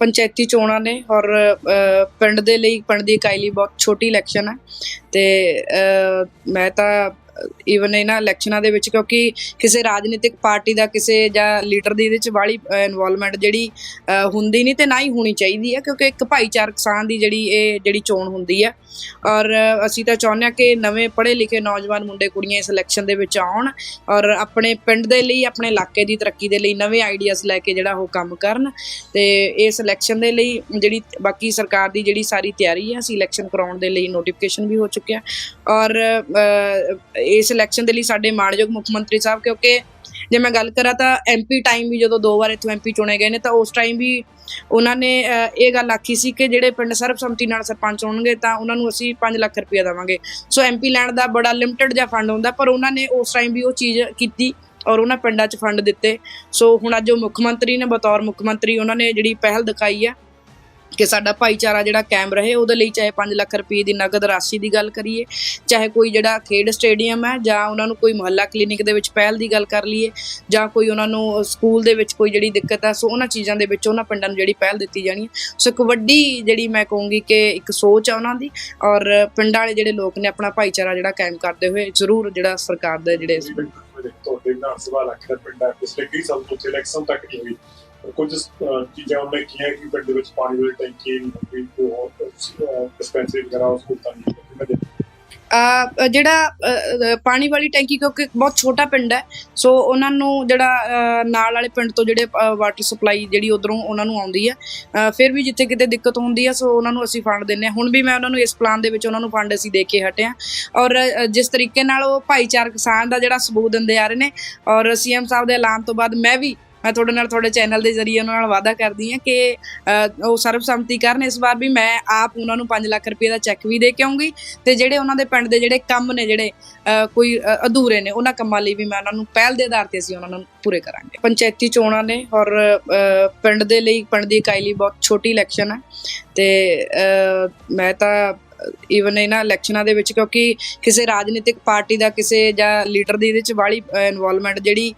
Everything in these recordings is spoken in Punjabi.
ਪੰਚਾਇਤੀ ਚੋਣਾਂ ਨੇ ਔਰ ਪਿੰਡ ਦੇ ਲਈ, ਪਿੰਡ ਦੀ ਇਕਾਈ ਲਈ ਬਹੁਤ ਛੋਟੀ ਇਲੈਕਸ਼ਨ ਹੈ। ਤੇ ਮੈਂ ਤਾਂ ਈਵਨ ਇਹਨਾਂ ਇਲੈਕਸ਼ਨਾਂ ਦੇ ਵਿੱਚ ਕਿਉਂਕਿ ਕਿਸੇ ਰਾਜਨੀਤਿਕ ਪਾਰਟੀ ਦਾ ਕਿਸੇ ਜਾਂ ਲੀਡਰ ਦੀ ਇਹਦੇ ਚ ਵਾਲੀ ਇਨਵੋਲਵਮੈਂਟ ਜਿਹੜੀ ਹੁੰਦੀ ਨਹੀਂ ਤੇ ਨਾ ਹੀ ਹੋਣੀ ਚਾਹੀਦੀ ਹੈ ਕਿਉਂਕਿ ਇੱਕ ਭਾਈਚਾਰਕ ਕਿਸਾਨ ਦੀ ਜਿਹੜੀ ਇਹ, ਜਿਹੜੀ ਚੋਣ ਹੁੰਦੀ ਹੈ। ਔਰ ਅਸੀਂ ਤਾਂ ਚਾਹੁੰਦੇ ਹਾਂ ਕਿ ਨਵੇਂ ਪੜ੍ਹੇ ਲਿਖੇ ਨੌਜਵਾਨ ਮੁੰਡੇ ਕੁੜੀਆਂ ਇਸ ਇਲੈਕਸ਼ਨ ਦੇ ਵਿੱਚ ਆਉਣ ਔਰ ਆਪਣੇ ਪਿੰਡ ਦੇ ਲਈ, ਆਪਣੇ ਇਲਾਕੇ ਦੀ ਤਰੱਕੀ ਦੇ ਲਈ ਨਵੇਂ ਆਈਡੀਆਜ਼ ਲੈ ਕੇ ਜਿਹੜਾ ਉਹ ਕੰਮ ਕਰਨ ਤੇ ਇਸ ਇਲੈਕਸ਼ਨ ਦੇ ਲਈ ਜਿਹੜੀ ਬਾਕੀ ਸਰਕਾਰ ਦੀ ਜਿਹੜੀ ਸਾਰੀ ਤਿਆਰੀ ਹੈ, ਅਸੀਂ ਇਲੈਕਸ਼ਨ ਕਰਾਉਣ ਦੇ ਲਈ ਨੋਟੀਫਿਕੇਸ਼ਨ ਵੀ ਹੋ ਚੁੱਕਿਆ। ਔਰ ਇਸ ਇਲੈਕਸ਼ਨ ਦੇ ਲਈ ਸਾਡੇ ਮਾਣਯੋਗ ਮੁੱਖ ਮੰਤਰੀ ਸਾਹਿਬ, ਕਿਉਂਕਿ ਜੇ ਮੈਂ ਗੱਲ ਕਰਾਂ ਤਾਂ ਐਮਪੀ ਟਾਈਮ ਵੀ ਜਦੋਂ ਦੋ ਵਾਰ ਇੱਥੋਂ ਐਮਪੀ ਚੁਣੇ ਗਏ ਨੇ, ਤਾਂ ਉਸ ਟਾਈਮ ਵੀ ਉਹਨਾਂ ਨੇ ਇਹ ਗੱਲ ਆਖੀ ਸੀ ਕਿ ਜਿਹੜੇ ਪਿੰਡ ਸਰਬਸੰਮਤੀ ਨਾਲ ਸਰਪੰਚ ਹੋਣਗੇ ਤਾਂ ਉਹਨਾਂ ਨੂੰ ਅਸੀਂ 5 ਲੱਖ ਰੁਪਏ ਦੇਵਾਂਗੇ। ਸੋ ਐਮਪੀ ਲੈਣ ਦਾ ਬੜਾ ਲਿਮਟਿਡ ਜਿਹਾ ਫੰਡ ਹੁੰਦਾ, ਪਰ ਉਹਨਾਂ ਨੇ ਉਸ ਟਾਈਮ ਵੀ ਉਹ ਚੀਜ਼ ਕੀਤੀ ਔਰ ਉਹਨਾਂ ਪਿੰਡਾਂ 'ਚ ਫੰਡ ਦਿੱਤੇ। ਸੋ ਹੁਣ ਅੱਜ ਉਹ ਮੁੱਖ ਮੰਤਰੀ ਨੇ, ਬਤੌਰ ਮੁੱਖ ਮੰਤਰੀ, ਉਹਨਾਂ ਨੇ ਜਿਹੜੀ ਪਹਿਲ ਦਿਖਾਈ ਹੈ ਕਿ ਸਾਡਾ ਭਾਈਚਾਰਾ ਜਿਹੜਾ ਕਾਇਮ ਰਹੇ, ਉਹਦੇ ਲਈ ਚਾਹੇ 5 ਲੱਖ ਰੁਪਏ ਦੀ ਨਗਦ ਰਾਸ਼ੀ ਦੀ ਗੱਲ ਕਰੀਏ, ਚਾਹੇ ਕੋਈ ਜਿਹੜਾ ਖੇਡ ਸਟੇਡੀਅਮ ਹੈ ਜਾਂ ਉਹਨਾਂ ਨੂੰ ਕੋਈ ਮੁਹੱਲਾ ਕਲੀਨਿਕ ਦੇ ਵਿੱਚ ਪਹਿਲ ਦੀ ਗੱਲ ਕਰ ਲਈਏ, ਜਾਂ ਕੋਈ ਉਹਨਾਂ ਨੂੰ ਸਕੂਲ ਦੇ ਵਿੱਚ ਕੋਈ ਜਿਹੜੀ ਦਿੱਕਤ ਹੈ, ਸੋ ਉਹਨਾਂ ਚੀਜ਼ਾਂ ਦੇ ਵਿੱਚ ਉਹਨਾਂ ਪਿੰਡਾਂ ਨੂੰ ਜਿਹੜੀ ਪਹਿਲ ਦਿੱਤੀ ਜਾਣੀ ਹੈ। ਸੋ ਇੱਕ ਵੱਡੀ ਜਿਹੜੀ ਮੈਂ ਕਹੂੰਗੀ ਕਿ ਇੱਕ ਸੋਚ ਆ ਉਹਨਾਂ ਦੀ ਔਰ ਪਿੰਡਾਂ ਵਾਲੇ ਜਿਹੜੇ ਲੋਕ ਨੇ ਆਪਣਾ ਭਾਈਚਾਰਾ ਜਿਹੜਾ ਕਾਇਮ ਕਰਦੇ ਹੋਏ, ਜ਼ਰੂਰ ਜਿਹੜਾ ਸਰਕਾਰ ਦੇ ਜਿਹੜੇ ਇਸ ਪਿੰਡ ਤੁਹਾਡੇ ਵਿਧਾਨ ਸਭਾ ਇਲਾਕੇ ਦਾ ਪਿਛਲੇ ਕਈ ਸਾਲ ਤੋਂ ਇਲੈਕਸ਼ਨ ਤੱਕ ਨਹੀਂ ਹੋਈ। ਕੁਝ ਚੀਜ਼ਾਂ ਉਹਨੇ ਕੀਆਂ ਕਿ ਪਿੰਡ ਵਿੱਚ ਪਾਣੀ ਵਾਲੀ ਟੈਂਕੀ, ਕੋਈ ਹੋਰ ਡਿਸਪੈਂਸਰੀ ਵਗੈਰਾ ਉਸ ਕੋਲ ਤਾਂ ਨਹੀਂ ਜਿਹੜਾ ਪਾਣੀ ਵਾਲੀ ਟੈਂਕੀ ਕਿਉਂਕਿ ਬਹੁਤ ਛੋਟਾ ਪਿੰਡ ਹੈ, ਸੋ ਉਹਨਾਂ ਨੂੰ ਜਿਹੜਾ ਨਾਲ ਵਾਲੇ ਪਿੰਡ ਤੋਂ ਜਿਹੜੇ ਵਾਟਰ ਸਪਲਾਈ ਜਿਹੜੀ ਉਧਰੋਂ ਉਹਨਾਂ ਨੂੰ ਆਉਂਦੀ ਹੈ ਫਿਰ ਵੀ ਜਿੱਥੇ ਕਿਤੇ ਦਿੱਕਤ ਹੁੰਦੀ ਹੈ, ਸੋ ਉਹਨਾਂ ਨੂੰ ਅਸੀਂ ਫੰਡ ਦਿੰਨੇ ਹਾਂ। ਹੁਣ ਵੀ ਮੈਂ ਉਹਨਾਂ ਨੂੰ ਇਸ ਪਲਾਨ ਦੇ ਵਿੱਚ ਉਹਨਾਂ ਨੂੰ ਫੰਡ ਅਸੀਂ ਦੇ ਕੇ ਹਟੇ ਹਾਂ। ਔਰ ਜਿਸ ਤਰੀਕੇ ਨਾਲ ਉਹ ਭਾਈਚਾਰਕ ਕਿਸਾਨ ਦਾ ਜਿਹੜਾ ਸਬੂਤ ਦਿੰਦੇ ਆ ਰਹੇ ਨੇ, ਔਰ ਸੀਐਮ ਸਾਹਿਬ ਦੇ ਐਲਾਨ ਤੋਂ ਬਾਅਦ ਮੈਂ ਵੀ ਮੈਂ ਤੁਹਾਡੇ ਨਾਲ ਤੁਹਾਡੇ ਚੈਨਲ ਦੇ ਜ਼ਰੀਏ ਉਹਨਾਂ ਨਾਲ ਵਾਅਦਾ ਕਰਦੀ ਹਾਂ ਕਿ ਉਹ ਸਰਬਸੰਮਤੀ ਕਰਨ। ਇਸ ਵਾਰ ਵੀ ਮੈਂ ਆਪ ਉਹਨਾਂ ਨੂੰ 5 ਲੱਖ ਰੁਪਏ ਦਾ ਚੈੱਕ ਵੀ ਦੇ ਕੇ ਆਉਂਗੀ ਤੇ ਜਿਹੜੇ ਉਹਨਾਂ ਦੇ ਪਿੰਡ ਦੇ ਜਿਹੜੇ ਕੰਮ ਨੇ ਜਿਹੜੇ ਕੋਈ ਅਧੂਰੇ ਨੇ, ਉਹਨਾਂ ਕੰਮਾਂ ਲਈ ਵੀ ਮੈਂ ਉਹਨਾਂ ਨੂੰ ਪਹਿਲ ਦੇ ਆਧਾਰ ਤੇ ਅਸੀਂ ਉਹਨਾਂ ਨੂੰ ਪੂਰੇ ਕਰਾਂਗੇ। ਪੰਚਾਇਤੀ ਚੋਣਾਂ ਨੇ ਔਰ ਪਿੰਡ ਦੇ ਲਈ, ਪਿੰਡ ਦੀ ਇਕਾਈ ਲਈ ਬਹੁਤ ਛੋਟੀ ਇਲੈਕਸ਼ਨ ਹੈ ਤੇ ਮੈਂ ਤਾਂ ਈਵਨ ਇਹਨਾਂ ਇਲੈਕਸ਼ਨਾਂ ਦੇ ਵਿੱਚ, ਕਿਉਂਕਿ ਕਿਸੇ ਰਾਜਨੀਤਿਕ ਪਾਰਟੀ ਦਾ ਕਿਸੇ ਜਾਂ ਲੀਡਰ ਦੀ ਇਹਦੇ ਚ ਵਾਲੀ ਇਨਵੋਲਵਮੈਂਟ ਜਿਹੜੀ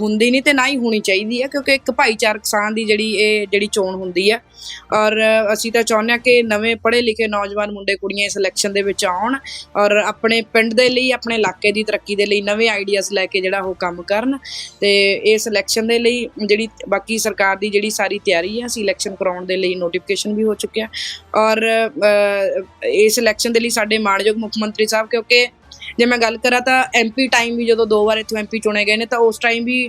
ਹੁੰਦੀ ਨਹੀਂ ਤੇ ਨਾ ਹੀ ਹੋਣੀ ਚਾਹੀਦੀ ਹੈ, ਕਿਉਂਕਿ ਇੱਕ ਭਾਈਚਾਰਕ ਕਿਸਾਨ ਦੀ ਜਿਹੜੀ ਇਹ, ਜਿਹੜੀ ਚੋਣ ਹੁੰਦੀ ਹੈ। ਔਰ ਅਸੀਂ ਤਾਂ ਚਾਹੁੰਦੇ ਹਾਂ ਕਿ ਨਵੇਂ ਪੜ੍ਹੇ ਲਿਖੇ ਨੌਜਵਾਨ ਮੁੰਡੇ ਕੁੜੀਆਂ ਇਸ ਇਲੈਕਸ਼ਨ ਦੇ ਵਿੱਚ ਆਉਣ ਔਰ ਆਪਣੇ ਪਿੰਡ ਦੇ ਲਈ, ਆਪਣੇ ਇਲਾਕੇ ਦੀ ਤਰੱਕੀ ਦੇ ਲਈ ਨਵੇਂ ਆਈਡੀਆਜ਼ ਲੈ ਕੇ ਜਿਹੜਾ ਉਹ ਕੰਮ ਕਰਨ ਤੇ ਇਸ ਇਲੈਕਸ਼ਨ ਦੇ ਲਈ ਜਿਹੜੀ ਬਾਕੀ ਸਰਕਾਰ ਦੀ ਜਿਹੜੀ ਸਾਰੀ ਤਿਆਰੀ ਹੈ, ਅਸੀਂ ਇਲੈਕਸ਼ਨ ਕਰਾਉਣ ਦੇ ਲਈ ਨੋਟੀਫਿਕੇਸ਼ਨ ਵੀ ਹੋ ਚੁੱਕਿਆ। ਔਰ ਇਸ ਇਲੈਕਸ਼ਨ ਦੇ ਲਈ ਸਾਡੇ ਮਾਣਯੋਗ ਮੁੱਖ ਮੰਤਰੀ ਸਾਹਿਬ, ਕਿਉਂਕਿ ਜੇ ਮੈਂ ਗੱਲ ਕਰਾਂ ਤਾਂ ਐਮਪੀ ਟਾਈਮ ਵੀ ਜਦੋਂ ਦੋ ਵਾਰ ਇੱਥੋਂ ਐਮਪੀ ਚੁਣੇ ਗਏ ਨੇ, ਤਾਂ ਉਸ ਟਾਈਮ ਵੀ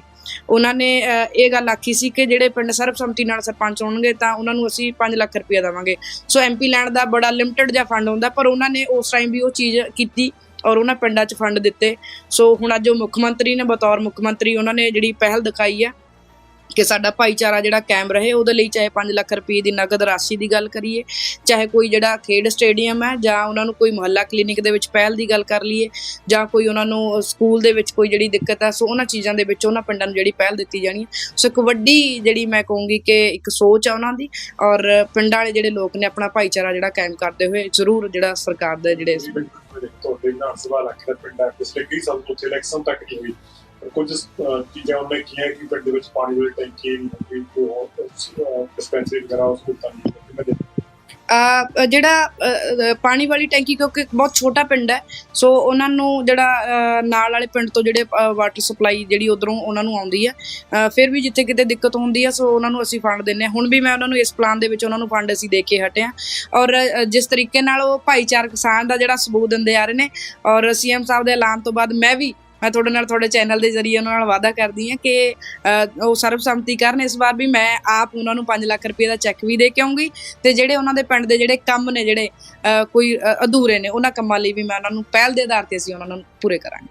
ਉਹਨਾਂ ਨੇ ਇਹ ਗੱਲ ਆਖੀ ਸੀ ਕਿ ਜਿਹੜੇ ਪਿੰਡ ਸਰਬਸੰਮਤੀ ਨਾਲ ਸਰਪੰਚ ਹੋਣਗੇ ਤਾਂ ਉਹਨਾਂ ਨੂੰ ਅਸੀਂ 5 ਲੱਖ ਰੁਪਏ ਦੇਵਾਂਗੇ। ਸੋ ਐਮਪੀ ਲੈਣ ਦਾ ਬੜਾ ਲਿਮਟਿਡ ਜਿਹਾ ਫੰਡ ਹੁੰਦਾ, ਪਰ ਉਹਨਾਂ ਨੇ ਉਸ ਟਾਈਮ ਵੀ ਉਹ ਚੀਜ਼ ਕੀਤੀ ਔਰ ਉਹਨਾਂ ਪਿੰਡਾਂ 'ਚ ਫੰਡ ਦਿੱਤੇ। ਸੋ ਹੁਣ ਅੱਜ ਉਹ ਮੁੱਖ ਮੰਤਰੀ ਨੇ, ਬਤੌਰ ਮੁੱਖ ਮੰਤਰੀ ਉਹਨਾਂ ਨੇ ਜਿਹੜੀ ਪਹਿਲ ਦਿਖਾਈ ਹੈ ਕਿ ਸਾਡਾ ਭਾਈਚਾਰਾ ਜਿਹੜਾ ਕਾਇਮ ਰਹੇ, ਉਹਦੇ ਲਈ ਚਾਹੇ 5 ਲੱਖ ਰੁਪਏ ਦੀ ਨਗਦ ਰਾਸ਼ੀ ਦੀ ਗੱਲ ਕਰੀਏ, ਚਾਹੇ ਕੋਈ ਜਿਹੜਾ ਖੇਡ ਸਟੇਡੀਅਮ ਹੈ ਜਾਂ ਉਹਨਾਂ ਨੂੰ ਕੋਈ ਮੁਹੱਲਾ ਕਲੀਨਿਕ ਦੇ ਵਿੱਚ ਪਹਿਲ ਦੀ ਗੱਲ ਕਰ ਲਈਏ, ਜਾਂ ਕੋਈ ਉਹਨਾਂ ਨੂੰ ਸਕੂਲ ਦੇ ਵਿੱਚ ਕੋਈ ਜਿਹੜੀ ਦਿੱਕਤ ਹੈ, ਸੋ ਉਹਨਾਂ ਚੀਜ਼ਾਂ ਦੇ ਵਿੱਚ ਉਹਨਾਂ ਪਿੰਡਾਂ ਨੂੰ ਜਿਹੜੀ ਪਹਿਲ ਦਿੱਤੀ ਜਾਣੀ ਹੈ। ਸੋ ਇੱਕ ਵੱਡੀ ਜਿਹੜੀ ਮੈਂ ਕਹੂੰਗੀ ਕਿ ਇੱਕ ਸੋਚ ਆ ਉਹਨਾਂ ਦੀ ਔਰ ਪਿੰਡਾਂ ਵਾਲੇ ਜਿਹੜੇ ਲੋਕ ਨੇ ਆਪਣਾ ਭਾਈਚਾਰਾ ਜਿਹੜਾ ਕਾਇਮ ਕਰਦੇ ਹੋਏ, ਜ਼ਰੂਰ ਜਿਹੜਾ ਸਰਕਾਰ ਦੇ ਜਿਹੜੇ ਤੁਹਾਡੇ ਵਿਧਾਨ ਸਭਾ ਇਲਾਕੇ ਦਾ ਪਿਛਲੇ ਕਈ ਸਾਲ ਤੋਂ ਇਲੈਕਸ਼ਨ ਤੱਕ ਨਹੀਂ ਹੋਈ? ਕੁਝ ਚੀਜ਼ਾਂ ਉਹਨੇ ਕੀਆਂ ਕਿ ਪਿੰਡ ਦੇ ਵਿੱਚ ਪਾਣੀ ਵਾਲੀ ਟੈਂਕੀ ਕੋਈ ਹੋਰ ਡਿਸਪੈਂਸਰੀ ਵਗੈਰਾ ਉਸ ਕੋਲ ਤਾਂ ਨਹੀਂ ਜਿਹੜਾ ਪਾਣੀ ਵਾਲੀ ਟੈਂਕੀ ਕਿਉਂਕਿ ਬਹੁਤ ਛੋਟਾ ਪਿੰਡ ਹੈ, ਸੋ ਉਹਨਾਂ ਨੂੰ ਜਿਹੜਾ ਨਾਲ ਵਾਲੇ ਪਿੰਡ ਤੋਂ ਜਿਹੜੇ ਵਾਟਰ ਸਪਲਾਈ ਜਿਹੜੀ ਉਧਰੋਂ ਉਹਨਾਂ ਨੂੰ ਆਉਂਦੀ ਹੈ ਫਿਰ ਵੀ ਜਿੱਥੇ ਕਿਤੇ ਦਿੱਕਤ ਹੁੰਦੀ ਹੈ, ਸੋ ਉਹਨਾਂ ਨੂੰ ਅਸੀਂ ਫੰਡ ਦਿੰਨੇ ਹਾਂ। ਹੁਣ ਵੀ ਮੈਂ ਉਹਨਾਂ ਨੂੰ ਇਸ ਪਲਾਨ ਦੇ ਵਿੱਚ ਉਹਨਾਂ ਨੂੰ ਫੰਡ ਅਸੀਂ ਦੇ ਕੇ ਹਟੇ ਹਾਂ ਔਰ ਜਿਸ ਤਰੀਕੇ ਨਾਲ ਉਹ ਭਾਈਚਾਰਕ ਸਾਂਝ ਦਾ ਜਿਹੜਾ ਸਬੂਤ ਦਿੰਦੇ ਆ ਰਹੇ ਨੇ ਔਰ ਸੀਐਮ ਸਾਹਿਬ ਦੇ ਐਲਾਨ ਤੋਂ ਬਾਅਦ ਮੈਂ ਵੀ ਮੈਂ ਤੁਹਾਡੇ ਨਾਲ, ਤੁਹਾਡੇ ਚੈਨਲ ਦੇ ਜ਼ਰੀਏ ਉਹਨਾਂ ਨਾਲ ਵਾਅਦਾ ਕਰਦੀ ਹਾਂ ਕਿ ਉਹ ਸਰਬਸੰਮਤੀ ਕਰਨ। ਇਸ ਵਾਰ ਵੀ ਮੈਂ ਆਪ ਉਹਨਾਂ ਨੂੰ 5 ਲੱਖ ਰੁਪਏ ਦਾ ਚੈੱਕ ਵੀ ਦੇ ਕੇ ਆਉਂਗੀ ਤੇ ਜਿਹੜੇ ਉਹਨਾਂ ਦੇ ਪਿੰਡ ਦੇ ਜਿਹੜੇ ਕੰਮ ਨੇ, ਜਿਹੜੇ ਕੋਈ ਅਧੂਰੇ ਨੇ, ਉਹਨਾਂ ਕੰਮਾਂ ਲਈ ਵੀ ਮੈਂ ਉਹਨਾਂ ਨੂੰ ਪਹਿਲ ਦੇ ਆਧਾਰ ਤੇ ਅਸੀਂ ਉਹਨਾਂ ਨੂੰ ਪੂਰੇ ਕਰਾਂਗੇ।